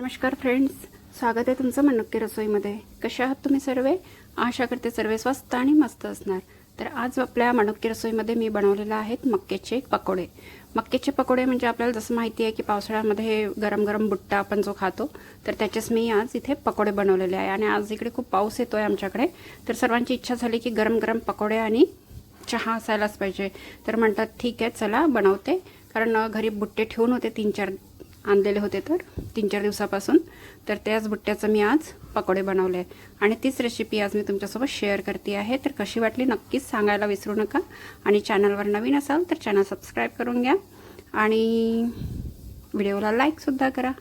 नमस्कार फ्रेंड्स स्वागत आहे तुमचं मनक्की रसोईमध्ये. कशा आहात तुम्ही सर्व? आशा करते सर्व स्वस्त आणि मस्त असणार. तर आज आपल्या मणक्की रसोईमध्ये मी बनवलेलं आहेत मक्याचे पकोडे. मक्याचे पकोडे म्हणजे आपल्याला जसं माहिती आहे की पावसाळ्यामध्ये गरम गरम बुट्टा आपण जो खातो तर त्याचेच मी आज इथे पकोडे बनवलेले आहे. आणि आज इकडे खूप पाऊस येतो आहे आमच्याकडे. तर सर्वांची इच्छा झाली की गरम गरम पकोडे आणि चहा असायलाच पाहिजे. तर म्हणतात ठीक आहे चला बनवते. कारण घरी बुट्टे ठेवून होते तीन चार आणलेले होते तर तीन चार दिवसापासून. तर त्याच बुट्ट्याचं मी आज पकोडे बनवले आहे आणि तीच रेसिपी आज मी तुमच्यासोबत शेअर करते आहे. तर कशी वाटली नक्कीच सांगायला विसरू नका. आणि चॅनलवर नवीन असाल तर चॅनल सबस्क्राईब करून घ्या. आणि व्हिडिओला लाईकसुद्धा करा.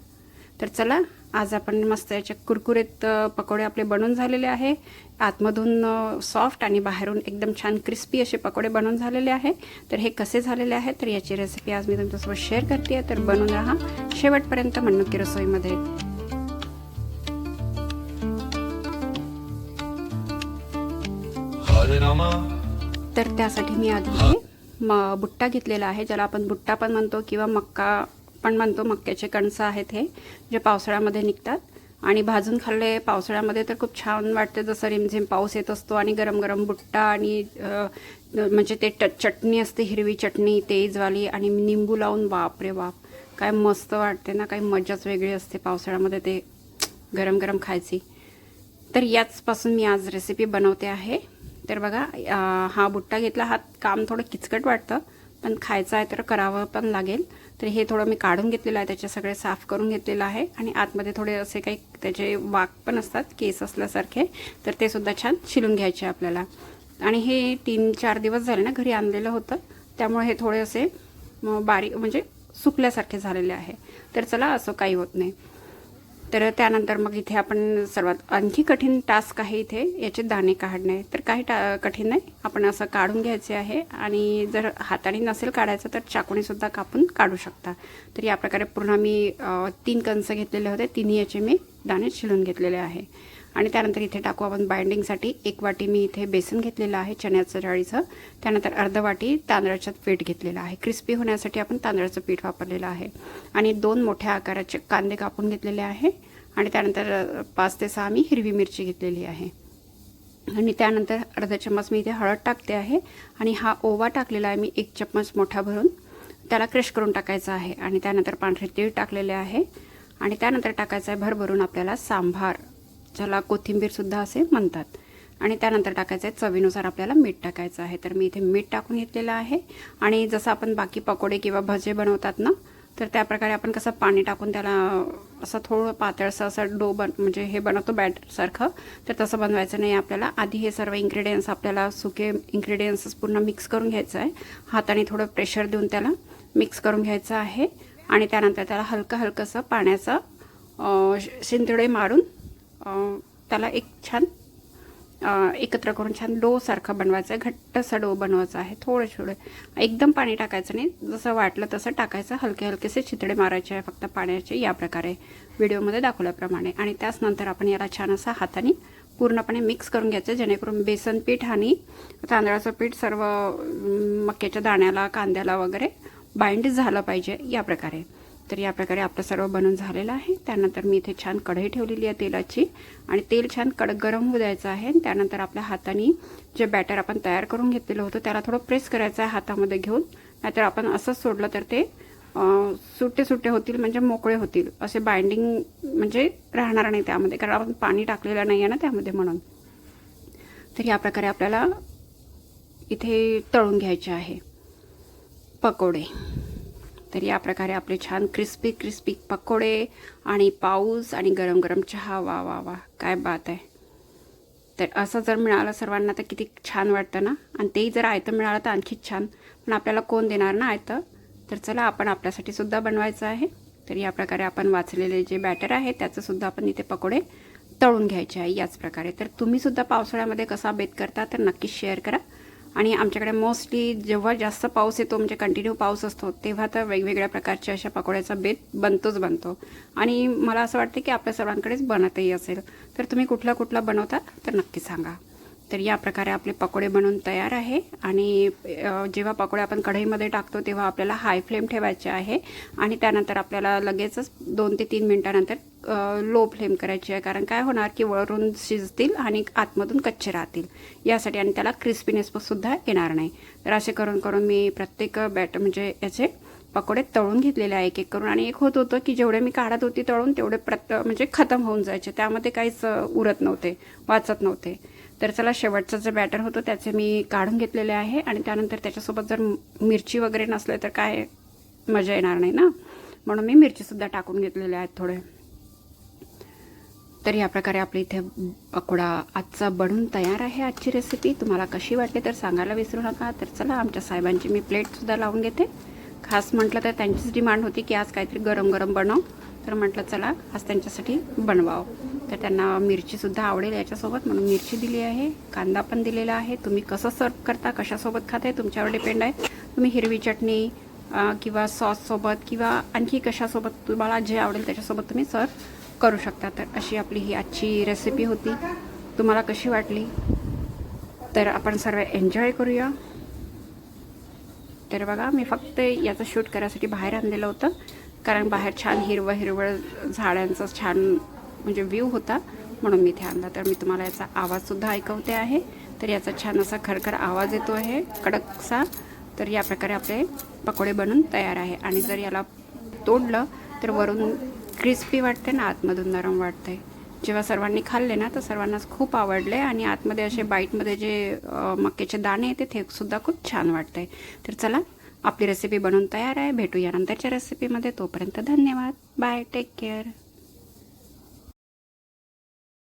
तर चला आज आपण मस्त याचे कुरकुरीत पकोडे आपले बनून झालेले आहे. आतमधून सॉफ्ट आणि बाहेरून एकदम छान क्रिस्पी असे पकोडे बनवून झालेले आहे. तर हे कसे झालेले आहे तर याची रेसिपी आज मी तुमच्यासोबत शेअर करते आहे. तर बनवून राहा. शेवटपर्यंत मन्नुकी रसोईमध्ये तर त्यासाठी मी आधी म बुट्टा घेतलेला आहे ज्याला आपण बुट्टा पण म्हणतो किंवा मक्का पण म्हणतो मक्याचे कणसं आहेत हे जे पावसाळ्यामध्ये निघतात. आणि भाजून खाल्ले पावसाळ्यामध्ये तर खूप छान वाटते जसं रिमझिम पाऊस येत असतो आणि गरम गरम बुट्टा आणि म्हणजे ते ट चटणी असते हिरवी चटणी तेजवाली आणि निंबू लावून बाप रे बाप. काय मस्त वाटते ना काही मजाच वेगळी असते पावसाळ्यामध्ये ते गरम गरम खायची. तर याचपासून मी आज रेसिपी बनवते आहे. तर बघा हा बुट्टा घेतला हा काम थोडं किचकट वाटतं. पण खायचं आहे तर करावं पण लागेल. तर हे थोडं मी काढून घेतलेलं आहे त्याचे सगळे साफ करून घेतलेलं आहे. आणि आतमध्ये थोडे असे काही त्याचे वाक पण असतात केस असल्यासारखे. तर ते सुद्धा छान शिलून घ्यायचे आपल्याला. आणि हे तीन चार दिवस झाले ना घरी आणलेलं होतं. त्यामुळे हे थोडे असे बारीक म्हणजे सुकल्यासारखे झालेले आहे. तर चला असं काही होत नाही. तर त्यानंतर मग इथे आपण सर्वात आणखी कठीण टास्क आहे इथे याचे दाणे काढणे. तर काही टा कठीण नाही. आपण असं काढून घ्यायचे आहे आणि जर हाताने नसेल काढायचं तर चाकूनेसुद्धा कापून काढू शकता. तर या प्रकारे पूर्ण मी तीन कंस घेतलेले होते. तिन्ही याचे मी दाणे शिलून घेतलेले आहे. आणि त्यानंतर इथे टाकू आपण बाइंडिंगसाठी एक वाटी मी इथे बेसन घेतलेलं आहे चण्याचं डाळीचं. त्यानंतर अर्ध वाटी तांदळाचं पीठ घेतलेलं आहे. क्रिस्पी होण्यासाठी आपण तांदळाचं पीठ वापरलेलं आहे. आणि दोन मोठ्या आकाराचे कांदे कापून घेतलेले आहे. आणि त्यानंतर पाच ते सहा मी हिरवी मिरची घेतलेली आहे. आणि त्यानंतर अर्धा चम्मच मी इथे हळद टाकते आहे आणि हा ओवा टाकलेला आहे मी एक चम्मच मोठा भरून. त्याला क्रश करून टाकायचा आहे आणि त्यानंतर पांढरे तीळ टाकलेले आहे. आणि त्यानंतर टाकायचं आहे भरभरून आपल्याला सांभार ज्याला कोथिंबीरसुद्धा असे म्हणतात. आणि त्यानंतर टाकायचं आहे चवीनुसार आपल्याला मीठ टाकायचं आहे. तर मी इथे मीठ टाकून घेतलेलं आहे. आणि जसं आपण बाकी पकोडे किंवा भजे बनवतात ना तर त्या प्रकारे आपण कसं पाणी टाकून त्याला असं थोडं पातळसं असं डो बन म्हणजे हे बनवतो बॅटरसारखं तर तसं बनवायचं नाही आपल्याला. आधी हे सर्व इन्ग्रेडियंट्स आपल्याला सुके इन्ग्रेडियंट्स पूर्ण मिक्स करून घ्यायचं आहे. हाताने थोडं प्रेशर देऊन त्याला मिक्स करून घ्यायचं आहे. आणि त्यानंतर त्याला हलकं हलकंसं पाण्याचं शिंदडे शिंतडे मारून त्याला एक छान एकत्र करून छान डोसारखा बनवायचा आहे. घट्टसा डो बनवायचा आहे थोडं थोडं एकदम पाणी टाकायचं नाही. जसं वाटलं तसं टाकायचं. हलके हलकेसे चितडे मारायचे आहे फक्त पाण्याचे या प्रकारे. व्हिडिओमध्ये दाखवल्याप्रमाणे. आणि त्याचनंतर आपण याला छान असा हाताने पूर्णपणे मिक्स करून घ्यायचं जेणेकरून बेसन पीठ आणि तांदळाचं पीठ सर्व मक्याच्या दाण्याला कांद्याला वगैरे बाइंड झालं पाहिजे या प्रकारे. तर या प्रकारे आपलं सर्व बनून झालेलं आहे. त्यानंतर मी इथे छान कढई ठेवलेली आहे तेलाची आणि तेल छान कडक गरम होऊ द्यायचं आहे. आणि त्यानंतर आपल्या हाताने जे बॅटर आपण तयार करून घेतलेलं होतं त्याला थोडं प्रेस करायचं आहे हातामध्ये घेऊन. नाहीतर आपण असंच सोडलं तर ते सुट्टे सुट्टे होतील म्हणजे मोकळे होतील. असे बाइंडिंग म्हणजे राहणार नाही त्यामध्ये कारण आपण पाणी टाकलेलं नाही आहे ना त्यामध्ये म्हणून. तर या प्रकारे आपल्याला इथे तळून घ्यायचे आहे पकोडे. तर या प्रकारे आपले छान क्रिस्पी क्रिस्पी पकोडे आणि पाऊस आणि गरम गरम चहा. वा वा वा. काय बात आहे. तर असं जर मिळालं सर्वांना तर किती छान वाटतं ना? आणि तेही जर आयतं मिळालं तर आणखीच छान. पण आपल्याला कोण देणार ना आयतं? तर चला आपण आपल्यासाठी सुद्धा बनवायचं आहे. तर या प्रकारे आपण वाचलेले जे बॅटर आहे त्याचंसुद्धा आपण इथे पकोडे तळून घ्यायचे आहे. याच प्रकारे. तर तुम्हीसुद्धा पावसाळ्यामध्ये कसा बेत करता तर नक्कीच शेअर करा. आणि आमच्याकडे मोस्टली जेव्हा जास्त पाऊस येतो म्हणजे कंटिन्यू पाऊस असतो तेव्हा तर वेगवेगळ्या प्रकारच्या अशा पकोड्याचा बेत बनतोच बनतो. आणि मला असं वाटतं की आपल्या सर्वांकडेच बनतही असेल. तर तुम्ही कुठला कुठला बनवता तर नक्की सांगा. तर या प्रकारे आपले पकोडे बनवून तयार आहे. आणि जेव्हा पकोडे आपण कढईमध्ये टाकतो तेव्हा आपल्याला हाय फ्लेम ठेवायचे आहे. आणि त्यानंतर आपल्याला लगेचच दोन ते तीन मिनटानंतर लो फ्लेम करायची आहे. कारण काय होणार की वळून शिजतील आणि आतमधून कच्चे राहतील. यासाठी आणि त्याला क्रिस्पीनेस सुद्धा येणार नाही. तर असे करून करून मी प्रत्येक बॅट म्हणजे याचे पकोडे तळून घेतलेले आहे एक एक करून. आणि एक होत होतं की जेवढे मी काढत होती तळून तेवढे प्रत म्हणजे खतम होऊन जायचे. त्यामध्ये काहीच उरत नव्हते वाचत नव्हते. तर चला शेवटचं जे बॅटर होतं त्याचे मी काढून घेतलेले आहे आणि त्यानंतर त्याच्यासोबत जर मिरची वगैरे नसले तर काय मजा येणार नाही ना? म्हणून मी मिरचीसुद्धा टाकून घेतलेले आहेत थोडे. तर या प्रकारे आपल्या इथे पकोडा आजचा बनून तयार आहे आजची रेसिपी तुम्हाला कशी वाटली तर सांगायला विसरू नका. तर चला आमच्या साहेबांची मी प्लेटसुद्धा लावून घेते. खास म्हटलं तर त्यांचीच डिमांड होती की आज काहीतरी गरम गरम बनव. तर म्हटलं चला आज त्यांच्यासाठी बनवावं. तर त्यांना मिरचीसुद्धा आवडेल याच्यासोबत. म्हणून मिरची दिली आहे. कांदा पण दिलेला आहे. तुम्ही कसं सर्व करता कशासोबत खाताय तुमच्यावर डिपेंड आहे. तुम्ही हिरवी चटणी किंवा सॉससोबत किंवा आणखी कशासोबत तुम्हाला जे आवडेल त्याच्यासोबत तुम्ही सर्व करू शकता. तर अशी आपली ही आजची रेसिपी होती. तुम्हाला कशी वाटली? तर आपण सर्व एन्जॉय करूया. तर बघा मी फक्त याचं शूट करायसाठी बाहेर आणलेलं होतं. कारण बाहेर छान हिरवं हिरवळ झाडांचं छान म्हणजे व्ह्यू होता म्हणून मी इथे आणला. तर मी तुम्हाला याचा आवाजसुद्धा ऐकवते आहे. तर याचा छान असा खरखर आवाज येतो आहे. कडकसा. तर या प्रकारे आपले पकोडे बनून तयार आहे. आणि जर याला तोडलं तर वरून क्रिस्पी वाटते ना आतमधून नरम वाटते. जेव्हा सर्वांनी खाल्ले ना तर सर्वांनाच खूप आवडले आणि आतमध्ये असे बाईटमध्ये जे मक्याचे दाणे येते ते सुद्धा खूप छान वाटते. तर चला आपली रेसिपी बनवून तयार आहे. भेटूया नंतरच्या रेसिपीमध्ये तोपर्यंत धन्यवाद. Bye take care